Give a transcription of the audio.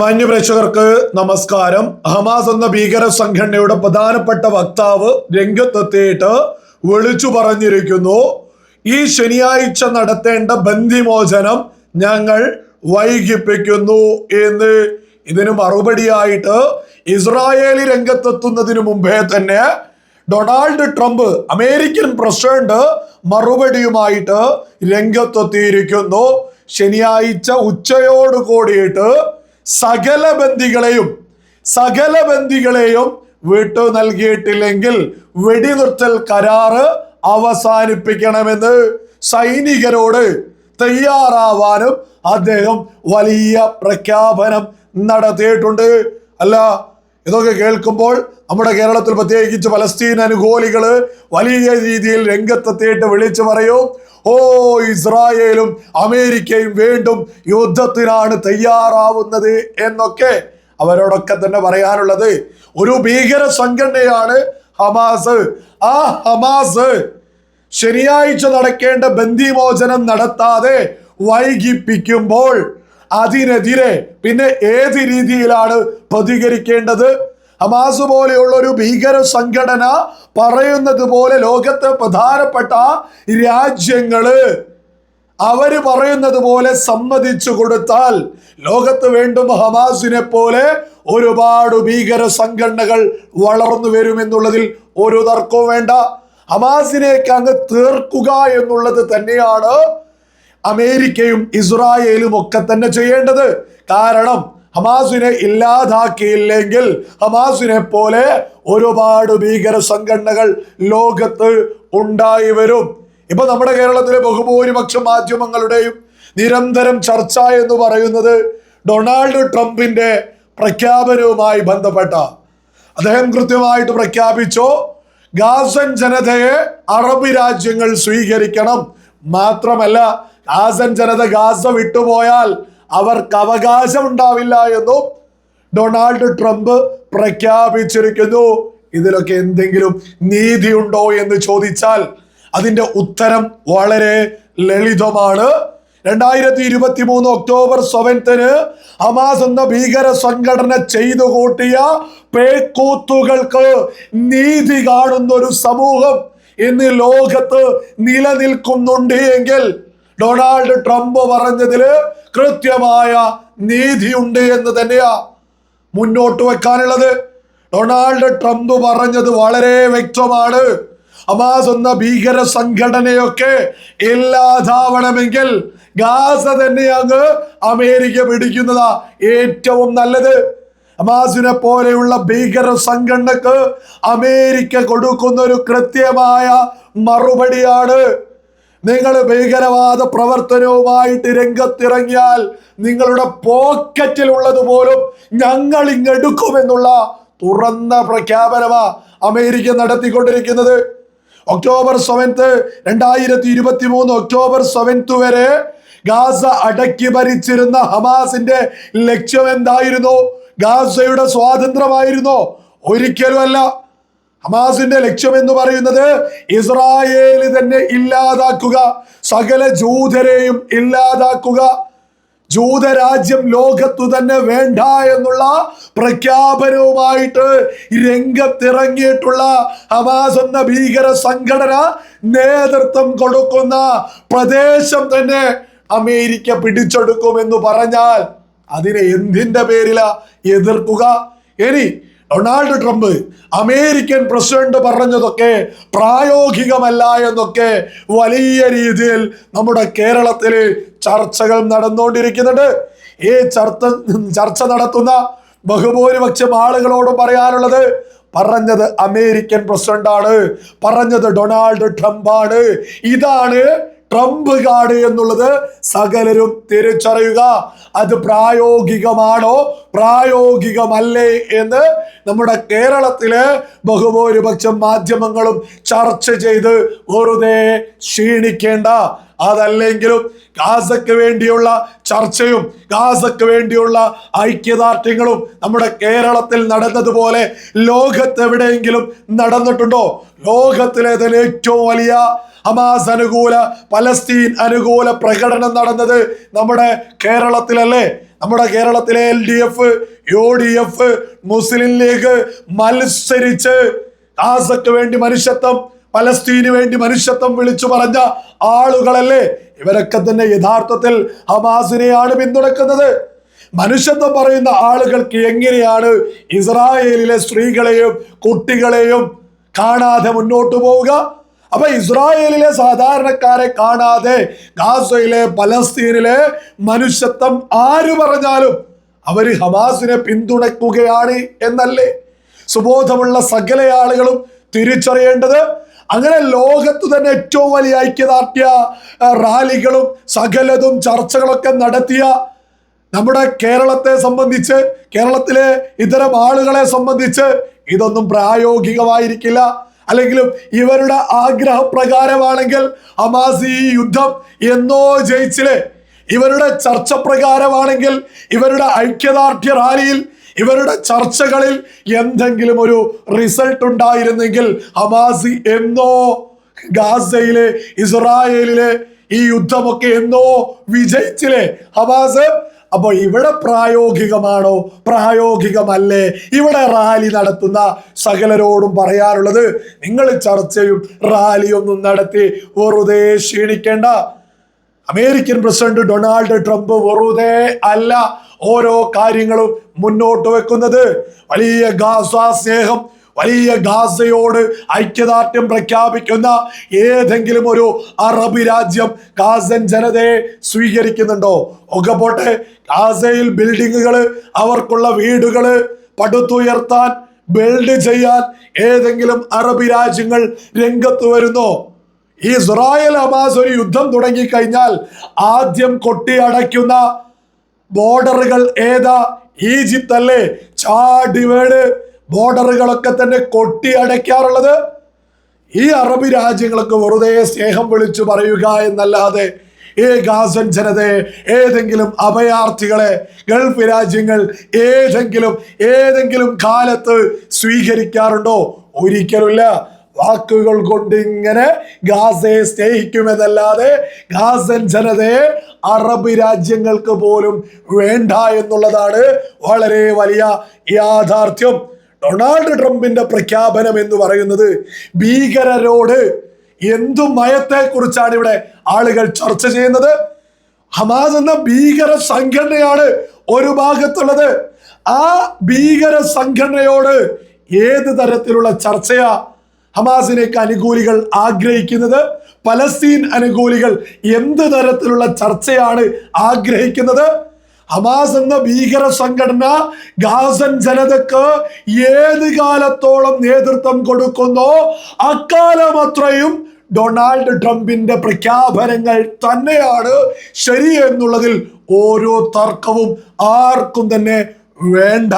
മാന്യപ്രേക്ഷകർക്ക് നമസ്കാരം. ഹമാസ് എന്ന ഭീകര സംഘടനയുടെ പ്രധാനപ്പെട്ട വക്താവ് രംഗത്തെത്തിയിട്ട് വിളിച്ചു പറഞ്ഞിരിക്കുന്നു. ഈ ശനിയാഴ്ച നടത്തേണ്ട ബന്ധിമോചനം ഞങ്ങൾ വൈകിപ്പിക്കുന്നു എന്ന്. ഇതിന് മറുപടിയായിട്ട് ഇസ്രായേലി രംഗത്തെത്തുന്നതിന് മുമ്പേ തന്നെ ഡൊണാൾഡ് ട്രംപ് അമേരിക്കൻ പ്രസിഡന്റ് മറുപടിയുമായിട്ട് രംഗത്തെത്തിയിരിക്കുന്നു. ശനിയാഴ്ച ഉച്ചയോട് കൂടിയിട്ട് സകല ബന്ദികളെയും സകല ബന്ദികളെയും വിട്ടു നൽകിയിട്ടില്ലെങ്കിൽ വെടിനിർത്തൽ കരാറ് അവസാനിപ്പിക്കണമെന്ന് സൈനികരോട് തയ്യാറാവാനും അദ്ദേഹം വലിയ പ്രഖ്യാപനം നടത്തിയിട്ടുണ്ട്. അല്ല ഇതൊക്കെ കേൾക്കുമ്പോൾ നമ്മുടെ കേരളത്തിൽ പ്രത്യേകിച്ച് പലസ്തീൻ അനുകൂലികൾ വലിയ രീതിയിൽ രംഗത്തെത്തിയിട്ട് വിളിച്ചു പറയും ഓ ഇസ്രായേലും അമേരിക്കയും വീണ്ടും യുദ്ധത്തിനാണ് തയ്യാറാവുന്നത് എന്നൊക്കെ അവരോടൊക്കെ തന്നെ പറയാനുള്ളത്. ഒരു ഭീകര സംഘടനയാണ് ഹമാസ്. ആ ഹമാസ് ശനിയാഴ്ച നടക്കേണ്ട ബന്ദിമോചനം നടത്താതെ വൈകിപ്പിക്കുമ്പോൾ അതിനെതിരെ പിന്നെ ഏത് രീതിയിലാണ് പ്രതികരിക്കേണ്ടത്? ഹമാസ് പോലെയുള്ള ഒരു ഭീകര സംഘടന പറയുന്നത് പോലെ ലോകത്തെ പ്രധാനപ്പെട്ട രാജ്യങ്ങൾ അവർ പറയുന്നത് പോലെ സമ്മതിച്ചു കൊടുത്താൽ ലോകത്ത് വീണ്ടും ഹമാസിനെ പോലെ ഒരുപാട് ഭീകര സംഘടനകൾ വളർന്നു വരുമെന്നുള്ളതിൽ ഒരു തർക്കവും വേണ്ട. ഹമാസിനെ അങ്ങ് തീർക്കുക എന്നുള്ളത് തന്നെയാണ് അമേരിക്കയും ഇസ്രായേലും ഒക്കെ തന്നെ ചെയ്യേണ്ടത്. കാരണം ഹമാസിനെ ഇല്ലാതാക്കിയില്ലെങ്കിൽ ഹമാസിനെ പോലെ ഒരുപാട് ഭീകര സംഘടനകൾ ലോകത്ത് ഉണ്ടായി വരും. ഇപ്പൊ നമ്മുടെ കേരളത്തിലെ ബഹുഭൂരിപക്ഷ മാധ്യമങ്ങളുടെയും നിരന്തരം ചർച്ച എന്ന് പറയുന്നത് ഡൊണാൾഡ് ട്രംപിന്റെ പ്രഖ്യാപനവുമായി ബന്ധപ്പെട്ട. അദ്ദേഹം കൃത്യമായിട്ട് പ്രഖ്യാപിച്ചോ ഗാസൻ ജനതയെ അറബ് രാജ്യങ്ങൾ സ്വീകരിക്കണം. മാത്രമല്ല ഗാസൻ ജനത ഗാസ വിട്ടുപോയാൽ അവർക്ക് അവകാശം ഉണ്ടാവില്ല എന്നും ഡൊണാൾഡ് ട്രംപ് പ്രഖ്യാപിച്ചിരിക്കുന്നു. ഇതിലൊക്കെ എന്തെങ്കിലും നീതിയുണ്ടോ എന്ന് ചോദിച്ചാൽ അതിന്റെ ഉത്തരം വളരെ ലളിതമാണ്. രണ്ടായിരത്തി ഇരുപത്തി മൂന്ന് ഒക്ടോബർ സെവൻത്തിന് ഹമാസ് എന്ന ഭീകര സംഘടന ചെയ്തു കൂട്ടിയ പേക്കൂത്തുകൾക്ക് നീതി കാണുന്ന ഒരു സമൂഹം ഇന്ന് ലോകത്ത് നിലനിൽക്കുന്നുണ്ട് എങ്കിൽ ഡൊണാൾഡ് ട്രംപ് പറഞ്ഞതിൽ കൃത്യമായ നീതിയുണ്ട് എന്ന് തന്നെയാ മുന്നോട്ട് വെക്കാനുള്ളത്. ഡൊണാൾഡ് ട്രംപ് പറഞ്ഞത് വളരെ വ്യക്തമാണ്. ഹമാസ് എന്ന ഭീകര സംഘടനയൊക്കെ ഇല്ലാതാവണമെങ്കിൽ ഗാസ തന്നെയാണ് അമേരിക്ക പിടിക്കുന്നതാ ഏറ്റവും നല്ലത്. ഹമാസിനെ പോലെയുള്ള ഭീകര സംഘടനക്ക് അമേരിക്ക കൊടുക്കുന്ന ഒരു കൃത്യമായ മറുപടിയാണ്. നിങ്ങൾ ഭീകരവാദ പ്രവർത്തനവുമായിട്ട് രംഗത്തിറങ്ങിയാൽ നിങ്ങളുടെ പോക്കറ്റിലുള്ളത് പോലും ഞങ്ങൾ ഇങ്ങെടുക്കുമെന്നുള്ള തുറന്ന പ്രഖ്യാപനമാ അമേരിക്ക നടത്തിക്കൊണ്ടിരിക്കുന്നത്. ഒക്ടോബർ സെവൻത്ത് രണ്ടായിരത്തി ഇരുപത്തി മൂന്ന് ഒക്ടോബർ സെവൻത്ത് വരെ ഗാസ അടക്കി ഭരിച്ചിരുന്ന ഹമാസിന്റെ ലക്ഷ്യം എന്തായിരുന്നു? ഗാസയുടെ സ്വാതന്ത്ര്യമായിരുന്നോ. ഒരിക്കലുമല്ല. ഹമാസിന്റെ ലക്ഷ്യം എന്ന് പറയുന്നത് ഇസ്രായേൽ തന്നെ ഇല്ലാതാക്കുക സകല ജൂതരെയും ഇല്ലാതാക്കുക. ജൂതരാജ്യം ലോകത്തു തന്നെ വേണ്ട എന്നുള്ള പ്രഖ്യാപനവുമായിട്ട് രംഗത്തിറങ്ങിയിട്ടുള്ള ഹമാസ് എന്ന ഭീകര സംഘടന നേതൃത്വം കൊടുക്കുന്ന പ്രദേശം തന്നെ അമേരിക്ക പിടിച്ചെടുക്കുമെന്ന് പറഞ്ഞാൽ അതിനെ എന്തിന്റെ പേരിലാ എതിർക്കുക? ഇനി ഡൊണാൾഡ് ട്രംപ് അമേരിക്കൻ പ്രസിഡന്റ് പറഞ്ഞതൊക്കെ പ്രായോഗികമല്ല എന്നൊക്കെ വലിയ രീതിയിൽ നമ്മുടെ കേരളത്തിൽ ചർച്ചകൾ നടന്നുകൊണ്ടിരിക്കുന്നുണ്ട്. ഈ ചർച്ച ചർച്ച നടത്തുന്ന ബഹുഭൂരിപക്ഷം ആളുകളോട് പറയാനുള്ളത് പറഞ്ഞത് അമേരിക്കൻ പ്രസിഡന്റ് ആണ് പറഞ്ഞത് ഡൊണാൾഡ് ട്രംപ് ആണ് ഇതാണ് ട്രംപ് കാർഡ് എന്നുള്ളത് സകലരും തിരിച്ചറിയുക. അത് പ്രായോഗികമാണോ? പ്രായോഗികമല്ലേ എന്ന് നമ്മുടെ കേരളത്തിലെ ബഹുഭൂരിപക്ഷം മാധ്യമങ്ങളും ചർച്ച ചെയ്ത് വെറുതെ ക്ഷീണിക്കേണ്ട അതല്ലെങ്കിലും ഗാസക്ക് വേണ്ടിയുള്ള ചർച്ചയും ഗാസക്ക് വേണ്ടിയുള്ള ഐക്യദാർഢ്യങ്ങളും നമ്മുടെ കേരളത്തിൽ നടന്നതുപോലെ ലോകത്ത് എവിടെയെങ്കിലും നടന്നിട്ടുണ്ടോ? ലോകത്തിലെ തന്നെ ഏറ്റവും വലിയ ഹമാസ് അനുകൂല പലസ്തീൻ അനുകൂല പ്രകടനം നടന്നത് നമ്മുടെ കേരളത്തിലല്ലേ? നമ്മുടെ കേരളത്തിലെ L D F U D F Muslim League മത്സരിച്ച് ആസക്ക് വേണ്ടി മനുഷ്യത്വം പലസ്തീന് വേണ്ടി മനുഷ്യത്വം വിളിച്ചു പറഞ്ഞ ആളുകളല്ലേ? ഇവരൊക്കെ തന്നെ യഥാർത്ഥത്തിൽ ഹമാസിനെയാണ് പിന്തുണക്കുന്നത്. മനുഷ്യത്വം പറയുന്ന ആളുകൾക്ക് എങ്ങനെയാണ് ഇസ്രായേലിലെ സ്ത്രീകളെയും കുട്ടികളെയും കാണാതെ മുന്നോട്ട് പോവുക? അപ്പൊ ഇസ്രായേലിലെ സാധാരണക്കാരെ കാണാതെ ഗാസയിലെ പലസ്തീനിലെ മനുഷ്യത്വം ആര് പറഞ്ഞാലും അവർ ഹമാസിനെ പിന്തുണക്കുകയാണ് എന്നല്ലേ? സുബോധമുള്ള സകല ആളുകളും തിരിച്ചറിയേണ്ടത് അങ്ങനെ ലോകത്ത് തന്നെ ഏറ്റവും വലിയ ഐക്യദാർഢ്യ റാലികളും സകലതും ചർച്ചകളൊക്കെ നടത്തിയ നമ്മുടെ കേരളത്തെ സംബന്ധിച്ച് കേരളത്തിലെ ഇത്തരം ആളുകളെ സംബന്ധിച്ച് ഇതൊന്നും പ്രായോഗികമായിരിക്കില്ല. അല്ലെങ്കിലും ഇവരുടെ ആഗ്രഹപ്രകാരമാണെങ്കിൽ ഹമാസ് ഈ യുദ്ധം എന്നോ ജയിച്ചില്ലേ? ഇവരുടെ ചർച്ച പ്രകാരമാണെങ്കിൽ ഇവരുടെ ഐക്യദാർഢ്യ റാലിയിൽ ഇവരുടെ ചർച്ചകളിൽ എന്തെങ്കിലും ഒരു റിസൾട്ട് ഉണ്ടായിരുന്നെങ്കിൽ ഹമാസി എന്നോ ഗാസയിലെ ഇസ്രായേലിലെ ഈ യുദ്ധമൊക്കെ എന്നോ വിജയിച്ചില്ലേ? ഹമാസ് അപ്പോൾ ഇവിടെ പ്രായോഗികമാണോ? പ്രായോഗികമല്ലേ? ഇവിടെ റാലി നടത്തുന്ന സകലരോടും പറയാനുള്ളത് നിങ്ങൾ ചർച്ചയും റാലിയൊന്നും നടത്തി വെറുതെ ക്ഷീണിക്കേണ്ട. അമേരിക്കൻ പ്രസിഡന്റ് ഡൊണാൾഡ് ട്രംപ് വെറുതെ അല്ല ഓരോ കാര്യങ്ങളും മുന്നോട്ട് വെക്കുന്നത്. വലിയ ഗാസ സ്നേഹം വലിയ ഗാസയോട് ഐക്യദാർഢ്യം പ്രഖ്യാപിക്കുന്ന ഏതെങ്കിലും ഒരു അറബ് രാജ്യം ഗാസൻ ജനതയെ സ്വീകരിക്കുന്നുണ്ടോ? ഒക്കെ പോട്ടെ ഗാസയിൽ ബിൽഡിങ്ങുകൾ അവർക്കുള്ള വീടുകൾ പടുത്തുയർത്താൻ ബിൽഡ് ചെയ്യാൻ ഏതെങ്കിലും അറബ് രാജ്യങ്ങൾ രംഗത്ത് വരുന്നോ? ഈ ഇസ്രായേൽ ഹമാസ് ഒരു യുദ്ധം തുടങ്ങിക്കഴിഞ്ഞാൽ ആദ്യം കൊട്ടിയടയ്ക്കുന്ന ബോർഡറുകൾ ഏതാ? ഈജിപ്ത് അല്ലേ? ചാടിവേട് ബോർഡറുകളൊക്കെ തന്നെ കൊട്ടി അടയ്ക്കാറുള്ളത്. ഈ അറബ് രാജ്യങ്ങൾക്ക് വെറുതെ സ്നേഹം വിളിച്ചു പറയുക എന്നല്ലാതെ ഈ ഗാസൻ ജനതയെ ഏതെങ്കിലും അഭയാർത്ഥികളെ ഗൾഫ് രാജ്യങ്ങൾ ഏതെങ്കിലും ഏതെങ്കിലും കാലത്ത് സ്വീകരിക്കാറുണ്ടോ? ഒരിക്കലുമില്ല. വാക്കുകൾ കൊണ്ട് ഇങ്ങനെ ഗാസയെ സ്നേഹിക്കുമെന്നല്ലാതെ ഗാസൻ ജനതയെ അറബ് രാജ്യങ്ങൾക്ക് പോലും വേണ്ട എന്നുള്ളതാണ് വളരെ വലിയ യാഥാർത്ഥ്യം. ഡൊണാൾഡ് ട്രംപിന്റെ പ്രഖ്യാപനം എന്ന് പറയുന്നത് ഭീകരരോട് എന്തു മയത്തെ കുറിച്ചാണ് ഇവിടെ ആളുകൾ ചർച്ച ചെയ്യുന്നത്? ഹമാസ് എന്ന ഭീകര സംഘടനയാണ് ഒരു ഭാഗത്തുള്ളത്. ആ ഭീകര സംഘടനയോട് ഏത് തരത്തിലുള്ള ചർച്ചയാ ഹമാസിലേക്ക് അനുകൂലികൾ ആഗ്രഹിക്കുന്നത്. പലസ്തീൻ അനുകൂലികൾ എന്ത് തരത്തിലുള്ള ചർച്ചയാണ് ആഗ്രഹിക്കുന്നത്? ഹമാസ് എന്ന ഭീകര സംഘടന ഗാസൻ ജനതക്ക് ഏത് കാലത്തോളം നേതൃത്വം കൊടുക്കുന്നോ? അക്കാലം അത്രയും ഡൊണാൾഡ് ട്രംപിന്റെ പ്രഖ്യാപനങ്ങൾ തന്നെയാണ് ശരി എന്നുള്ളതിൽ ഓരോ തർക്കവും ആർക്കും തന്നെ വേണ്ട.